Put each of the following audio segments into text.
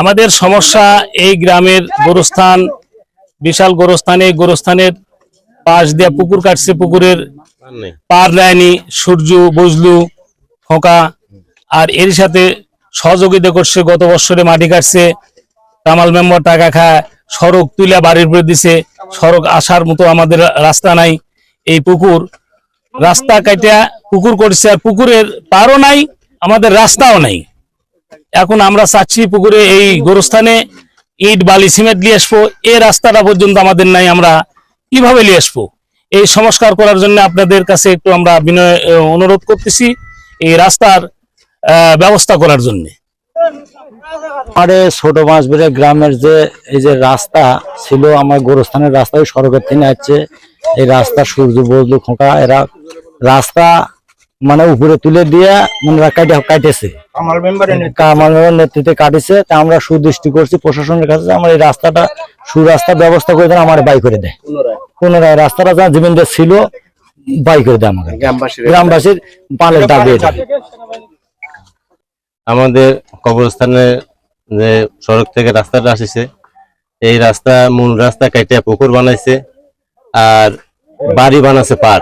আমাদের সমস্যা এই গ্রামের গোরস্থান, বিশাল গোরস্থানে গোরস্থানের পাশ দিয়ে পুকুর কাটছে, পুকুরের পার দেয়নি সূর্য বজলু ফোঁকা। আর এর সাথে সহযোগিতা করছে, গত বছরে মাটি কাটছে কামাল মেম্বার টাকা খায়, সড়ক তুলে বাড়ির উপরে দিছে, সড়ক আসার মতো আমাদের রাস্তা নাই, এই পুকুর। রাস্তা কাটিয়া পুকুর করছে, আর পুকুরের পারও নাই আমাদের রাস্তাও নেই। এখন আমরা চাচ্ছি পুকুরে এই গোরস্থানে ইট, বালি, সিমেন্ট নিয়ে আসব। এ রাস্তাটা পর্যন্ত আমাদের নাই, আমরা কীভাবে নিয়ে আসব? এই সংস্কার করার জন্য আপনাদের কাছে একটু আমরা বিনয় অনুরোধ করতেছি এই রাস্তার ব্যবস্থা করার জন্য। আমাদের ছোট মাছবেড়ে গ্রামের যে, এই যে রাস্তা ছিল, আমার গোরস্থানের রাস্তা সড়কের থেকে আছে এই রাস্তা সূর্য বজলু খোঁকা, এরা রাস্তা মানে উপরে তুলে দিয়ে মানে কাটে কাটেছে নেতৃত্বে। কাটিছে তা আমরা সুদৃষ্টি করছি প্রশাসনের কাছে যে আমার এই রাস্তাটা সুরাস্তা ব্যবস্থা করে দেন আমার বাই করে দেয়। পুনরায়। রাস্তাটা যা জমিনদের ছিল বাই করে দেয় আমাকে। গ্রামবাসীর গ্রামবাসীর পালের দাবি আমাদের কবরস্থানে যে সড়ক থেকে রাস্তাটা আসছে এই রাস্তা মূল রাস্তা কেটে পুকুর বানাইছে আর বাড়ি বানাচ্ছে পার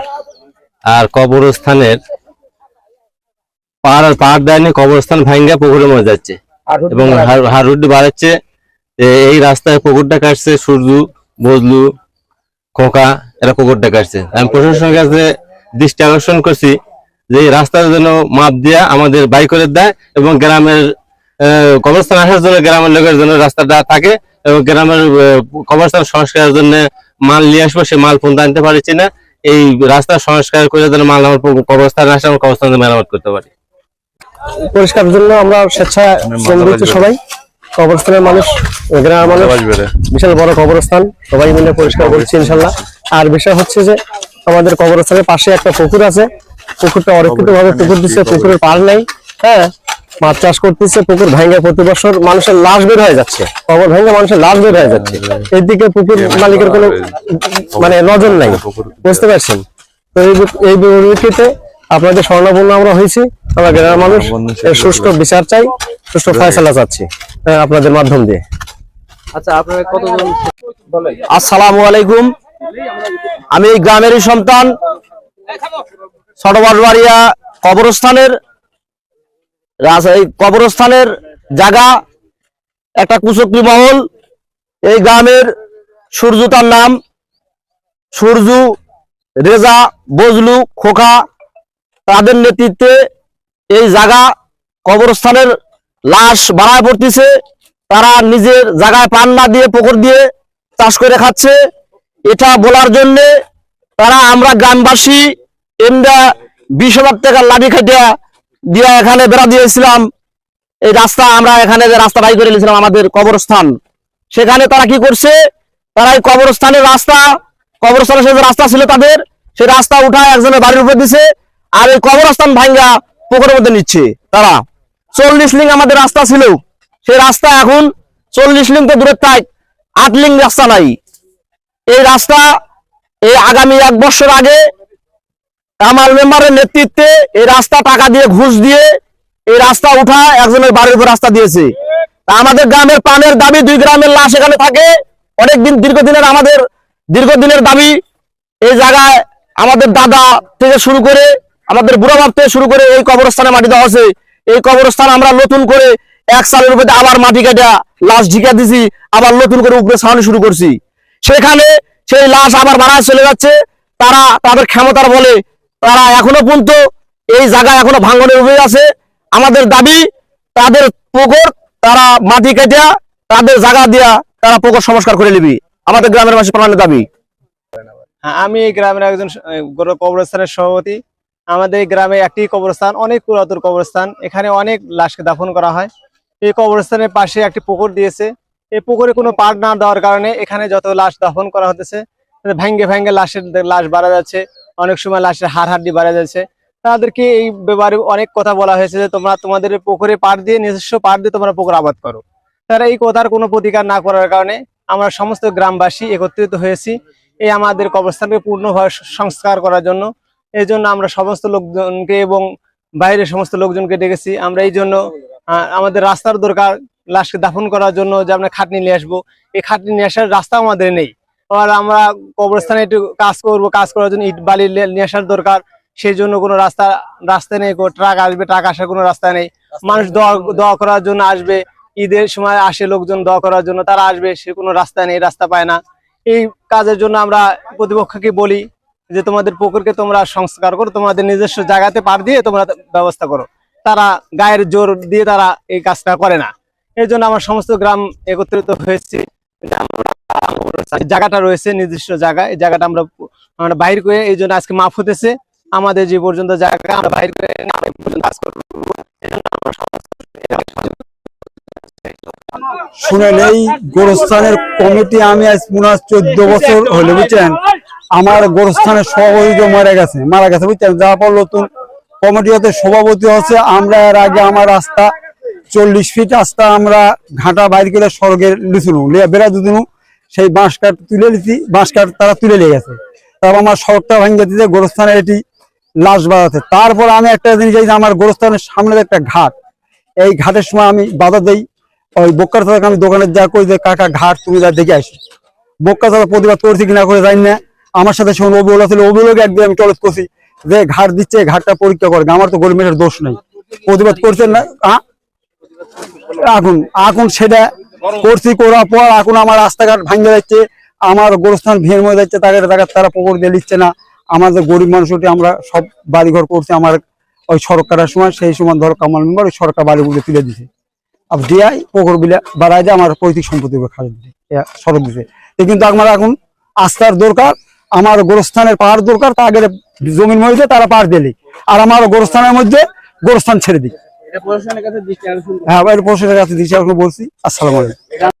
আর কবরস্থানের আর পার দেয়নি কবরস্থান ভাঙ্গা পুকুরের মধ্যে যাচ্ছে। এবং হার- বাড়াচ্ছে। এই রাস্তায় পুকুরটা কাটছে সূর্য বজলু খোকা এরা পুকুরটা কাটছে। আমি প্রশাসনের কাছে দৃষ্টি আকর্ষণ করছি যে এই রাস্তার জন্য মাপ দিয়া আমাদের বাই করে দেয় এবং গ্রামের কবরস্থান আসার জন্য গ্রামের লোকের জন্য রাস্তাটা থাকে এবং গ্রামের কবরস্থান সংস্কারের জন্য মাল নিয়ে আসব সে মাল পর্যন্ত আনতে পারছি না। এই রাস্তা সংস্কার করে যেন মাল আমার কবরস্থান আসে আমার কবরস্থানে মেরামত করতে পারি। পরিষ্কার জন্য আমরা স্বেচ্ছা শ্রম দিচ্ছি সবাই। কবরস্থানের মানুষ গ্রামের মানুষ বিশাল বড় কবরস্থান। সবাই মিলে পরিষ্কার করছি ইনশাল্লাহ। আর বিষয় হচ্ছে যে আমাদের কবরস্থানের পাশে একটা পুকুর আছে। পুকুরটা অরক্ষিত ভাবে পুকুর দিচ্ছে পুকুরের পার নেই। হ্যাঁ মাছ চাষ করতেছে পুকুর ভেঙে প্রতি বছর মানুষের লাশ বের হয়ে যাচ্ছে। কবর ভেঙে মানুষের লাশ বের হয়ে যাচ্ছে। এদিকে পুকুর মালিকের কোনো মানে নজর নাই। বুঝতে পারছেন? তো এই এই পরিপ্রেক্ষিতে আপনাদের স্বর্ণপূর্ণ আমরা হয়েছি। আমরা গ্রামের মানুষ সুষ্ঠু বিচার চাই সুষ্ঠু ফয়সালা চাচ্ছি আপনাদের মাধ্যম দিয়ে। আসসালামু আলাইকুম। আমি এই গ্রামেরই সন্তান ছোটবাড়িয়া কবরস্থানের রাজ- এই কবরস্থানের জায়গা একটা কুচক্রি মহল এই গ্রামের সূর্য তার নাম সূর্য রেজা বজলু খোকা তাদের নেতৃত্বে এই জায়গা কবরস্থানের লাশ বাড়ায় পড়তেছে। তারা নিজের জায়গায় পান না দিয়ে পুকুর দিয়ে চাষ করে খাচ্ছে। এটা বলার জন্য তারা আমরা গ্রামবাসী এমরা বিশ হাজার টাকার লাঠি খাইটা দিয়ে এখানে বেড়া দিয়েছিলাম। এই রাস্তা আমরা এখানে যে রাস্তা বাই করে নিয়েছিলাম আমাদের কবরস্থান। সেখানে তারা কি করছে? তারা এই কবরস্থানের রাস্তা, কবরস্থানের সে রাস্তা ছিল তাদের সেই রাস্তা উঠায় একজনের বাড়ির উপরে দিছে। আর এই কবরস্থান ভাঙ্গা পুকুরের মধ্যে নিচ্ছে। তারা চল্লিশ লিঙ্ক আমাদের রাস্তা ছিল। সেই রাস্তা এখন চল্লিশ লিঙ্ক তো দূরের থাক আট লিঙ্ক রাস্তা নাই। এই রাস্তা এই আগামী এক বছর আগে কামাল মেম্বারের নেতৃত্বে এই রাস্তা টাকা দিয়ে ঘুষ দিয়ে এই রাস্তা উঠা একজনের বাড়ির উপর রাস্তা দিয়েছে। আমাদের গ্রামের প্রাণের দাবি দুই গ্রামের লাশ এখানে থাকে। অনেকদিন দীর্ঘদিনের আমাদের দীর্ঘদিনের দাবি। এই জায়গায় আমাদের দাদা থেকে শুরু করে আমাদের বুড়া বাপ থেকে শুরু করে এই কবরস্থানে মাটি দেওয়া আছে এই কবরস্থান আমরা নতুন করে এক সালের উপরে আবার মাটি কাটা লাশ ঢিকা দিছি আবার নতুন করে উপরে ছাউনি শুরু করছি। সেখানে সেই লাশ আবার বাড়ায় চলে যাচ্ছে। তারা তাদের ক্ষমতার বলে তারা এখনও পর্যন্ত এই জায়গায় এখনও ভাঙ্গনের উপরে আছে। আমাদের দাবি তাদের পুকুর তারা মাটি কেটে তাদের জায়গা দিয়া তারা পুকুর সংস্কার করে নিবি। আমাদের গ্রামের মানুষের প্রাণের দাবি। হ্যাঁ, আমি এই গ্রামের একজন কবরস্থানের সভাপতি। আমাদের গ্রামে একটি কবরস্থান, অনেক পুরাতন কবরস্থান। এখানে অনেক লাশকে দাফন করা হয়। এই কবরস্থানের পাশে একটি পুকুর দিয়েছে। এই পুকুরে কোনো পাড় না দেওয়ার কারণে এখানে যত লাশ দাফন করা হতেছে ভেঙ্গে ভেঙ্গে লাশের লাশ বাড়া যাচ্ছে। অনেক সময় লাশের হাড় হাড্ডি বাড়া যাচ্ছে। তাদেরকে এই ব্যাপারে অনেক কথা বলা হয়েছে যে, তোমরা তোমাদের পুকুরে পাড় দিয়ে, নিজস্ব পাড় দিয়ে তোমরা পুকুর আবাদ করো। তারা এই কথার কোনো প্রতিকার না করার কারণে আমরা সমস্ত গ্রামবাসী একত্রিত হয়েছি এই আমাদের কবরস্থানকে পূর্ণভাবে সংস্কার করার জন্য। এই জন্য আমরা সমস্ত লোকজনকে এবং বাইরের সমস্ত লোকজনকে ডেকেছি। আমরা এই জন্য আমাদের রাস্তার দরকার লাশকে দাফন করার জন্য যে আমরা খাটনি নিয়ে আসব। এই খাটনি নিয়ে আসার রাস্তা আমাদের নেই। আর আমরা কবরস্থানে একটু কাজ করব, কাজ করার জন্য ইট বালি নিয়ে আসার দরকার। সেই জন্য কোনো রাস্তা রাস্তা নেই ট্রাক আসবে, ট্রাক আসার কোনো রাস্তা নেই। মানুষ দোয়া করার জন্য আসবে। ঈদের সময় আসে লোকজন দোয়া করার জন্য, তারা আসবে, সে কোনো রাস্তা নেই, রাস্তা পায় না। এই কাজের জন্য আমরা প্রতিপক্ষকে বলি যে তোমাদের পুকুরকে তোমরা সংস্কার করো, তোমাদের নিজস্ব জায়গাতে পার দিয়ে তোমরা ব্যবস্থা করো। তারা গায়ের জোর দিয়ে তারা এই কাজটা করে না। এই জন্য আমার সমস্ত গ্রাম একত্রিত হয়েছে। জায়গাটা রয়েছে, নির্দিষ্ট জায়গা। এই জায়গাটা আমরা আমরা বাইর করে এই জন্য আজকে মাফ হতেছে। আমাদের যে পর্যন্ত জায়গা, আমরা বাইর করে গোরস্থানের কমিটি আমি আজ হয় চোদ্দ বছর হলে, বুঝছেন? আমার গোরস্থানের সভাপতি তো মারা গেছে মারা গেছে বুঝছেন? যার পর নতুন কমিটি হতে সভাপতি হচ্ছে। আমরা এর আগে আমার রাস্তা চল্লিশ ফিট রাস্তা আমরা ঘাটা বাইর করে স্বর্গের লিছিল লিয়া বেড়া দুদিনও সেই বাঁশ কাঠ তুলে লিছি বাঁশ কাঠ তারা তুলে নিয়ে গেছে। তারপর আমার সড়কটা ভেঙে দিতে গোরস্থানে এটি লাশ বাজাতে তারপর আমি একটা জিনিস এই যে আমার গোরস্থানের সামনে একটা ঘাট। এই ঘাটের সময় আমি বাধা দিই, ওই বক্কার থেকে আমি দোকানে যা কই যে, কাকা ঘাট তুমি যা দেখে আসি। বক্কা তারা প্রতিবাদ করছি কিনা করে যাই না। আমার সাথে সঙ্গে অভিযোগ ছিল অভিযোগ একদিন আমি টলেজ করছি। যে ঘাট দিচ্ছে, ঘাটটা পরীক্ষা করে আমার তো গরিব মেয়ের দোষ নেই। প্রতিবাদ করছেন না? এখন এখন সেটা। করছি, করার পর এখন আমার রাস্তাঘাট ভাঙে যাচ্ছে আমার গোরস্থান ভেঙে হয়ে যাচ্ছে, তাকে তাকে তারা পুকুর দিয়ে দিচ্ছে না। আমাদের গরিব মানুষটি আমরা সব বাড়িঘর করছি, আমার ওই সরকারের সময়, সেই সময় ধরো কামাল মেম্বার, ওই সরকার বাড়িগুলো তুলে দিছে। আর দিয়াই পুকুর বিলে বাড়ায় দিয়ে আমার পৈতৃক সম্পত্তি খাজা দিতে সড়ক দিতে কিন্তু আমার এখন আস্থার দরকার আমার গোরস্থানের পাহাড় দরকার তা আগে জমির মধ্যে তারা পাহাড় দিলি আর আমার গোরস্থানের মধ্যে গোরস্থান ছেড়ে দিই। হ্যাঁ প্রশাসনের কাছে দিচ্ছি এখন বলছি। আসসালাম আলাইকুম।